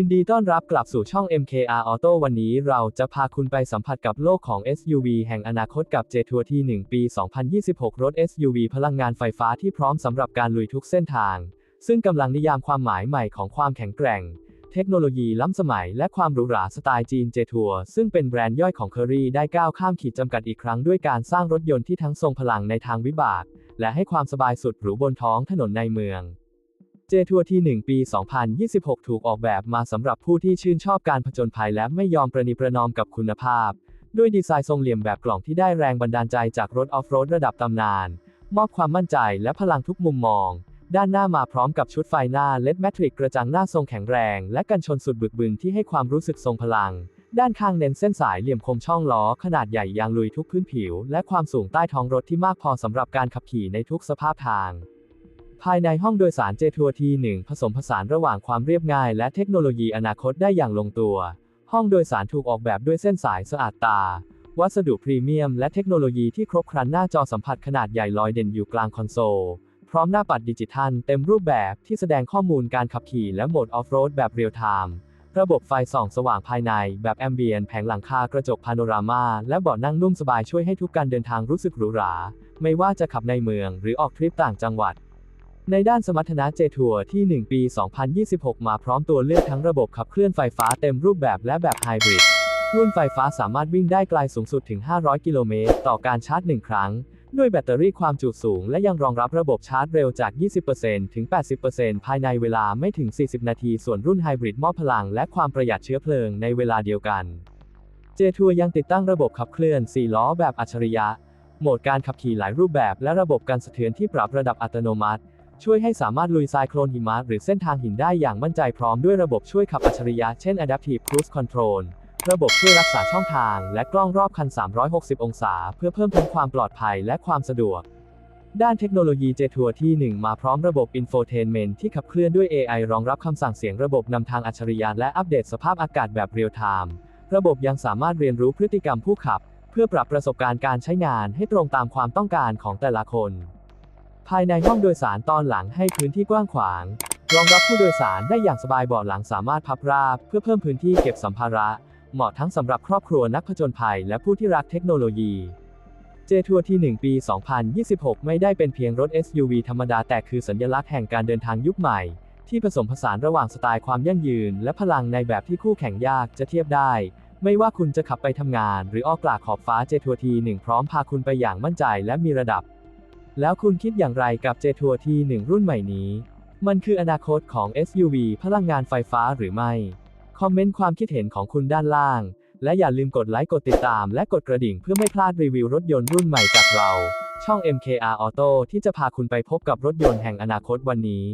ยินดีต้อนรับกลับสู่ช่อง MKR Auto วันนี้เราจะพาคุณไปสัมผัสกับโลกของ SUV แห่งอนาคตกับ J-Tour T1 ปี 2026 รถ SUV พลังงานไฟฟ้าที่พร้อมสำหรับการลุยทุกเส้นทาง ซึ่งกำลังนิยามความหมายใหม่ของความแข็งแกร่ง เทคโนโลยีล้ำสมัยและความหรูหราสไตล์จีน J-Tour ซึ่งเป็นแบรนด์ย่อยของ Curry ได้ก้าวข้ามขีดจำกัดอีกครั้งด้วยการสร้างรถยนต์ที่ทั้งทรงพลังในทางวิบาก และให้ความสบายสุดหรูบนท้องถนนในเมือง เจทัวร์ที่1ปี 2026 ถูกออกแบบมาสำหรับผู้ที่ชื่นชอบการผจญภัยและไม่ยอมประนีประนอมกับคุณภาพ ด้วยดีไซน์ทรงเหลี่ยมแบบกล่องที่ได้แรงบันดาลใจจากรถออฟโรดระดับตำนาน มอบความมั่นใจและพลังทุกมุมมอง ด้านหน้ามาพร้อมกับชุดไฟหน้าเลดแมทริกกระจังหน้าทรงแข็งแรง และกันชนสุดบึกบึนที่ให้ความรู้สึกทรงพลัง ด้านข้างเน้นเส้นสายเหลี่ยมคมช่องล้อขนาดใหญ่ยางลุยทุกพื้นผิว และความสูงใต้ท้องรถที่มากพอสำหรับการขับขี่ในทุกสภาพทาง ภายในห้องโดยสารเจทัวร์ทีหนึ่งผสมผสานระหว่างความเรียบง่ายและเทคโนโลยีอนาคตได้อย่างลงตัว ห้องโดยสารถูกออกแบบด้วยเส้นสายสะอาดตา วัสดุพรีเมียมและเทคโนโลยีที่ครบครันหน้าจอสัมผัสขนาดใหญ่ลอยเด่นอยู่กลางคอนโซล พร้อมหน้าปัดดิจิทัลเต็มรูปแบบที่แสดงข้อมูลการขับขี่และโหมดออฟโรดแบบเรียลไทม์ระบบไฟส่องสว่างภายในแบบแอมเบียนแผงหลังคากระจกพาโนรามาและเบาะนั่งนุ่มสบายช่วยให้ทุกการเดินทางรู้สึกหรูหรา ไม่ว่าจะขับในเมืองหรือออกทริปต่างจังหวัด ในด้านสมรรถนะเจทัวร์ที่ 1 ปี 2026 มาพร้อมตัวเลือกทั้งระบบขับเคลื่อนไฟฟ้าเต็มรูปแบบและแบบไฮบริด รุ่นไฟฟ้าสามารถวิ่งได้ไกลสูงสุดถึง 500 กิโลเมตร ต่อการชาร์จ 1 ครั้ง ด้วยแบตเตอรี่ความจุสูง และยังรองรับระบบชาร์จเร็วจาก 20%ถึง 80%ภายในเวลาไม่ถึง 40 นาที ส่วนรุ่นไฮบริดมอบพลังและความประหยัดเชื้อเพลิงในเวลาเดียวกัน เจทัวร์ยังติดตั้งระบบขับเคลื่อน 4 ล้อแบบอัจฉริยะ โหมดการขับขี่หลายรูปแบบ และระบบการสะเทือนที่ปรับระดับอัตโนมัติ ช่วยให้สามารถลุยทรายโคลนหิมะหรือเส้นทางหินได้อย่างมั่นใจพร้อมด้วยระบบช่วยขับอัจฉริยะเช่น Adaptive Cruise Control ระบบช่วยรักษาช่องทาง และกล้องรอบคัน 360 องศา เพื่อเพิ่มทั้งความปลอดภัยและความสะดวก ด้านเทคโนโลยีเจทัวร์ที่ 1 มาพร้อมระบบ Infotainment ที่ขับเคลื่อนด้วย AI รองรับคำสั่งเสียงระบบนำทางอัจฉริยะและอัปเดตสภาพอากาศแบบเรียลไทม์ระบบยังสามารถเรียนรู้พฤติกรรมผู้ขับ เพื่อปรับประสบการณ์การใช้งานให้ตรงตามความต้องการของแต่ละคน ภายในห้องโดยสารตอนหลังให้พื้นที่กว้างขวาง รองรับผู้โดยสารได้อย่างสบายเบาะหลังสามารถพับราบ เพื่อเพิ่มพื้นที่เก็บสัมภาระ เหมาะทั้งสำหรับครอบครัวนักผจญภัยและผู้ที่รักเทคโนโลยีเจทัวร์ที่ 1 ปี 2026 ไม่ได้เป็นเพียงรถ SUV ธรรมดาแต่คือสัญลักษณ์แห่งการเดินทางยุคใหม่ ที่ผสมผสานระหว่างสไตล์ความยั่งยืน และพลังในแบบที่คู่แข่งยากจะเทียบได้ ไม่ว่าคุณจะขับไปทำงาน หรือออกกลากขอบฟ้าเจทัวร์ทีหนึ่งพร้อมพาคุณไปอย่างมั่นใจและมีระดับ แล้วคุณคิดอย่างไรกับเจทัวร์ทีหนึ่งรุ่นใหม่นี้ มันคืออนาคตของ SUV พลังงานไฟฟ้าหรือไม่ คอมเมนต์ความคิดเห็นของคุณด้านล่าง และอย่าลืมกดไลค์ กดติดตาม และกดกระดิ่งเพื่อไม่พลาดรีวิวรถยนต์รุ่นใหม่จากเรา ช่อง MKR Auto ที่จะพาคุณไปพบกับรถยนต์แห่งอนาคตวันนี้